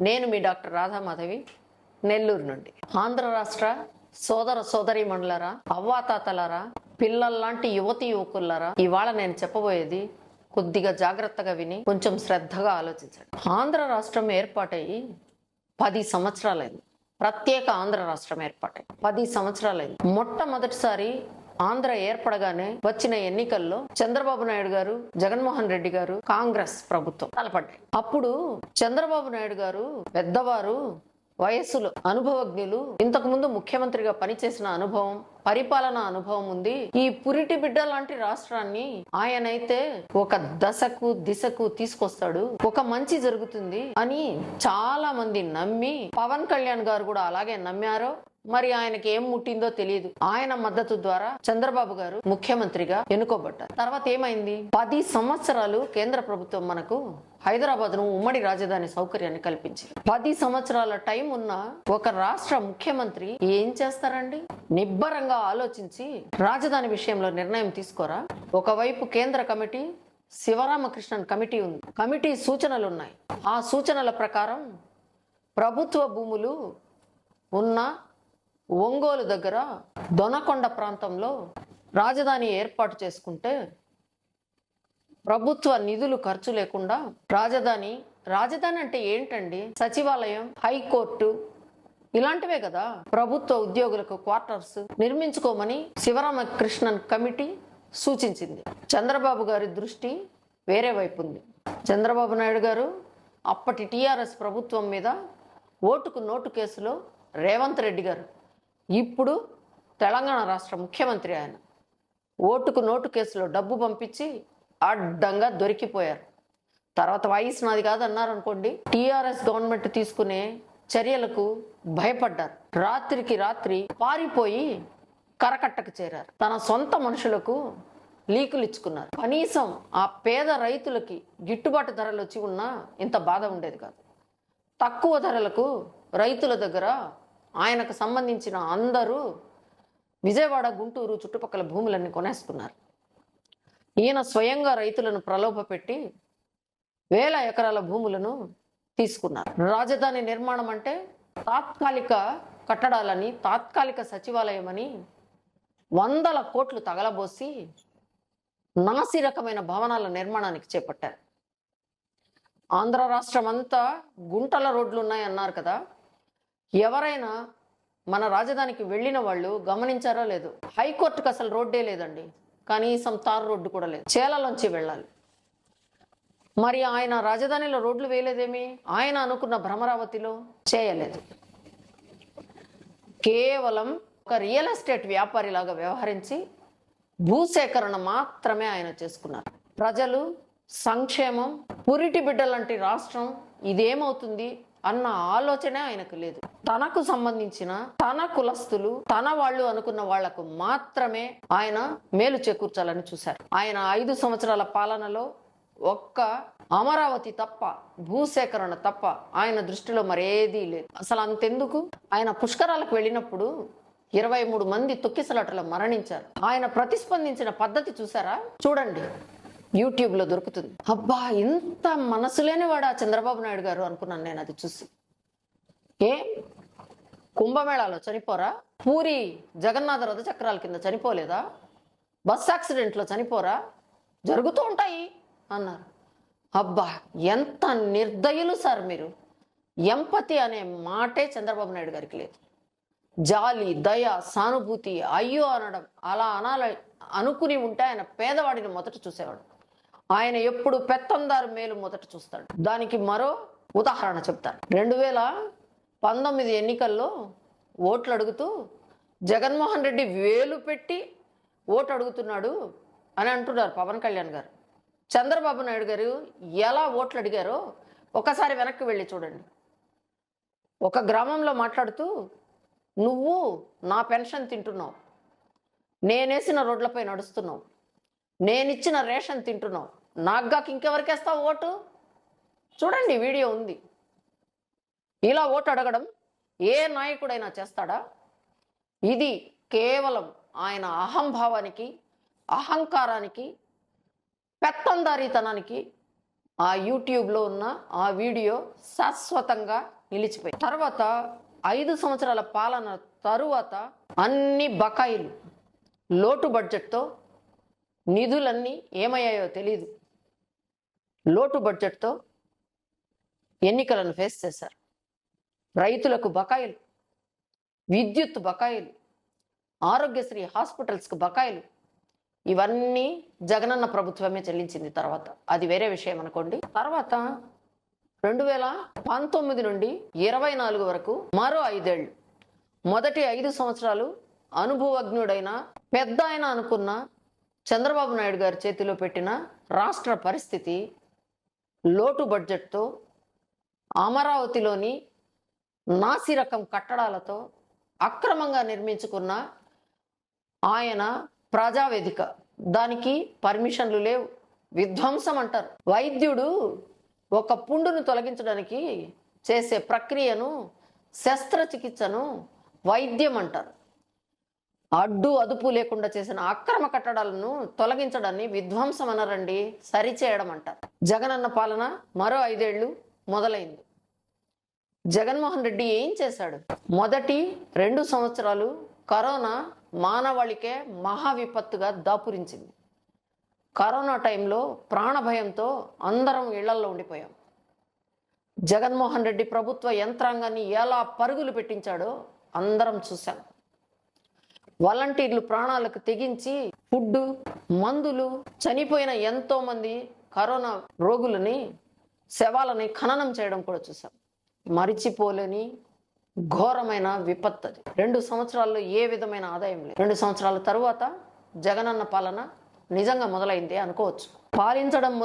నేను మీ డాక్టర్ రాధామాధవి నెల్లూరు నుండి. ఆంధ్ర రాష్ట్ర సోదర సోదరి మండలరా అవ్వాతాతలరా పిల్లల్లాంటి యువతి యువకులరా ఇవాళ నేను చెప్పబోయేది కొద్దిగా జాగ్రత్తగా విని కొంచెం శ్రద్ధగా ఆలోచించండి. ఆంధ్ర రాష్ట్రం ఏర్పాటయ్యి పది సంవత్సరాలైంది. ప్రత్యేక ఆంధ్ర రాష్ట్రం ఏర్పాటై పది సంవత్సరాలైంది. మొట్టమొదటిసారి ఆంధ్ర ఏర్పడగానే వచ్చిన ఎన్నికల్లో చంద్రబాబు నాయుడు గారు జగన్మోహన్ రెడ్డి గారు కాంగ్రెస్ ప్రభుత్వం తలపడ్డాయి. అప్పుడు చంద్రబాబు నాయుడు గారు పెద్దవారు వయస్సులు అనుభవజ్ఞులు ఇంతకు ముందు ముఖ్యమంత్రిగా పనిచేసిన అనుభవం పరిపాలన అనుభవం ఉంది. ఈ పురిటి బిడ్డ లాంటి రాష్ట్రాన్ని ఆయనైతే ఒక దశకు దిశకు తీసుకొస్తాడు. ఒక మంచి జరుగుతుంది అని చాలా మంది నమ్మి పవన్ కళ్యాణ్ గారు కూడా అలాగే నమ్మారో. మరి ఆయనకి ఏం ముట్టిందో తెలియదు. ఆయన మద్దతు ద్వారా చంద్రబాబు గారు ముఖ్యమంత్రిగా ఎన్నుకోబడ్డారు. తర్వాత ఏమైంది? పది సంవత్సరాలు కేంద్ర ప్రభుత్వం మనకు హైదరాబాద్ను ఉమ్మడి రాజధాని సౌకర్యాన్ని కల్పించింది. పది సంవత్సరాల టైం ఉన్న ఒక రాష్ట్ర ముఖ్యమంత్రి ఏం చేస్తారండి? నిబ్బరంగా ఆలోచించి రాజధాని విషయంలో నిర్ణయం తీసుకోరా? ఒకవైపు కేంద్ర కమిటీ శివరామకృష్ణన్ కమిటీ ఉంది. కమిటీ సూచనలు ఉన్నాయి ఆ సూచనల ప్రకారం ప్రభుత్వ భూములు ఉన్న ఒంగోలు దగ్గర దొనకొండ ప్రాంతంలో రాజధాని ఏర్పాటు చేసుకుంటే ప్రభుత్వ నిధులు ఖర్చు లేకుండా రాజధాని రాజధాని అంటే ఏంటండి? సచివాలయం హైకోర్టు ఇలాంటివే కదా? ప్రభుత్వ ఉద్యోగులకు క్వార్టర్స్ నిర్మించుకోమని శివరామకృష్ణన్ కమిటీ సూచించింది. చంద్రబాబు గారి దృష్టి వేరే వైపు ఉంది. చంద్రబాబు నాయుడు గారు అప్పటి టీఆర్ఎస్ ప్రభుత్వం మీద ఓటుకు నోటు కేసులో రేవంత్ రెడ్డి గారు ఇప్పుడు తెలంగాణ రాష్ట్ర ముఖ్యమంత్రి ఆయన ఓటుకు నోటు కేసులో డబ్బు పంపించి అడ్డంగా దొరికిపోయారు. తర్వాత వయసు నాది కాదన్నారు అనుకోండి టీఆర్ఎస్ గవర్నమెంట్ తీసుకునే చర్యలకు భయపడ్డారు. రాత్రికి రాత్రి పారిపోయి కరకట్టకు చేరారు. తన సొంత మనుషులకు లీకులు ఇచ్చుకున్నారు. కనీసం ఆ పేద రైతులకి గిట్టుబాటు ధరలు వచ్చి ఉన్నా ఇంత బాధ ఉండేది కాదు. తక్కువ ధరలకు రైతుల దగ్గర ఆయనకు సంబంధించిన అందరూ విజయవాడ గుంటూరు చుట్టుపక్కల భూములన్నీ కొనేసుకున్నారు ఈయన స్వయంగా రైతులను ప్రలోభపెట్టి వేల ఎకరాల భూములను తీసుకున్నారు. రాజధాని నిర్మాణం అంటే తాత్కాలిక కట్టడాలని తాత్కాలిక సచివాలయం అని వందల కోట్లు తగలబోసి నాసి రకమైన భవనాల నిర్మాణానికి చేపట్టారు. ఆంధ్ర రాష్ట్రం అంతా గుంటల రోడ్లు ఉన్నాయన్నారు కదా. ఎవరైనా మన రాజధానికి వెళ్ళిన వాళ్ళు గమనించారా లేదు హైకోర్టుకు అసలు రోడ్డే లేదండి. కనీసం తారు రోడ్డు కూడా లేదు. చేలలోంచి వెళ్ళాలి. మరి ఆయన రాజధానిలో రోడ్లు వేయలేదేమి? ఆయన అనుకున్న భ్రమరావతిలో చేయలేదు. కేవలం ఒక రియల్ ఎస్టేట్ వ్యాపారిలాగా వ్యవహరించి భూసేకరణ మాత్రమే ఆయన చేసుకున్నారు. ప్రజలు సంక్షేమం పురిటి బిడ్డ లాంటి రాష్ట్రం ఇదేమవుతుంది? అన్న ఆలోచనే ఆయనకు లేదు. తనకు సంబంధించిన తన కులస్తులు తన వాళ్ళు అనుకున్న వాళ్ళకు మాత్రమే ఆయన మేలు చేకూర్చాలని చూశారు. ఆయన ఐదు సంవత్సరాల పాలనలో ఒక్క అమరావతి తప్ప భూసేకరణ తప్ప ఆయన దృష్టిలో మరేదీ లేదు. అసలు అంతెందుకు? ఆయన పుష్కరాలకు వెళ్ళినప్పుడు ఇరవై మూడు మంది తొక్కిసలాటలో మరణించారు. ఆయన ప్రతిస్పందించిన పద్ధతి చూసారా చూడండి. యూట్యూబ్లో దొరుకుతుంది. అబ్బా ఇంత మనసు లేనివాడా చంద్రబాబు నాయుడు గారు అనుకున్నాను నేను అది చూసి. ఏ? కుంభమేళాలో చనిపోరా? పూరి జగన్నాథ రథ చక్రాల కింద చనిపోలేదా? బస్ యాక్సిడెంట్లో చనిపోరా? జరుగుతూ ఉంటాయి అన్నారు. అబ్బా ఎంత నిర్దయులు సార్ మీరు. ఎంపతి అనే మాటే చంద్రబాబు నాయుడు గారికి లేదు. జాలి దయ సానుభూతి అయ్యో అనడం అలా అనాల అనుకుని ఉంటే ఆయన పేదవాడిని మొదట చూసేవాడు. ఆయన ఎప్పుడు పెత్తందారు మేలు మొదట చూస్తాడు. దానికి మరో ఉదాహరణ చెప్తాను. రెండు వేల పంతొమ్మిది ఎన్నికల్లో ఓట్లు అడుగుతూ జగన్మోహన్ రెడ్డి వేలు పెట్టి ఓటు అడుగుతున్నాడు అని అంటున్నారు పవన్ కళ్యాణ్ గారు. చంద్రబాబు నాయుడు గారు ఎలా ఓట్లు అడిగారో ఒకసారి వెనక్కి వెళ్ళి చూడండి. ఒక గ్రామంలో మాట్లాడుతూ నువ్వు నా పెన్షన్ తింటున్నావు. నేనేసిన రోడ్లపై నడుస్తున్నావు. నేనిచ్చిన రేషన్ తింటున్నావు. నాగ్గాకి ఇంకెవరికేస్తావు ఓటు? చూడండి వీడియో ఉంది. ఇలా ఓటు అడగడం ఏ నాయకుడైనా చేస్తాడా? ఇది కేవలం ఆయన అహంభావానికి అహంకారానికి పెత్తందారీతనానికి ఆ యూట్యూబ్లో ఉన్న ఆ వీడియో శాశ్వతంగా నిలిచిపోయి తర్వాత ఐదు సంవత్సరాల పాలన తరువాత అన్ని బకాయిలు లోటు బడ్జెట్తో నిధులన్నీ ఏమయ్యాయో తెలియదు లోటు బడ్జెట్తో ఎన్నికలను ఫేస్ చేశారు. రైతులకు బకాయిలు విద్యుత్ బకాయిలు ఆరోగ్యశ్రీ హాస్పిటల్స్కి బకాయిలు ఇవన్నీ జగనన్న ప్రభుత్వమే చెల్లించింది తర్వాత. అది వేరే విషయం అనుకోండి. తర్వాత రెండు వేల పంతొమ్మిది నుండి ఇరవై నాలుగు వరకు మరో ఐదేళ్ళు మొదటి ఐదు సంవత్సరాలు అనుభవజ్ఞుడైన పెద్ద ఆయన అనుకున్న చంద్రబాబు నాయుడు గారి చేతిలో పెట్టిన రాష్ట్ర పరిస్థితి లోటు బడ్జెట్తో అమరావతిలోని నాసిరకం కట్టడాలతో అక్రమంగా నిర్మించుకున్న ఆయన ప్రజావేదిక. దానికి పర్మిషన్లు లేవు. విధ్వంసం అంటారు. వైద్యుడు ఒక పుండును తొలగించడానికి చేసే ప్రక్రియను శస్త్రచికిత్సను వైద్యం అంటారు. అడ్డు అదుపు లేకుండా చేసిన అక్రమ కట్టడాలను తొలగించడాన్ని విధ్వంసం అనరండి సరిచేయడం అంటారు జగనన్న పాలన మరో ఐదేళ్ళు మొదలైంది. జగన్మోహన్ రెడ్డి ఏం చేశాడు? మొదటి రెండు సంవత్సరాలు కరోనా మానవాళికే మహా విపత్తుగా దాపురించింది. కరోనా టైంలో ప్రాణభయంతో అందరం ఇళ్ళల్లో ఉండిపోయాం. జగన్మోహన్ రెడ్డి ప్రభుత్వ యంత్రాంగాన్ని ఎలా పరుగులు పెట్టించాడో అందరం చూశాం. వాలంటీర్లు ప్రాణాలకు తెగించి ఫుడ్ మందులు చనిపోయిన ఎంతో మంది కరోనా రోగులని శవాలని ఖననం చేయడం కూడా చూసాం. మరిచిపోలేని ఘోరమైన విపత్తు అది. రెండు సంవత్సరాల్లో ఏ విధమైన ఆదాయం లేదు. రెండు సంవత్సరాల తరువాత జగనన్న పాలన నిజంగా మొదలైంది అనుకోవచ్చు. పాలించడం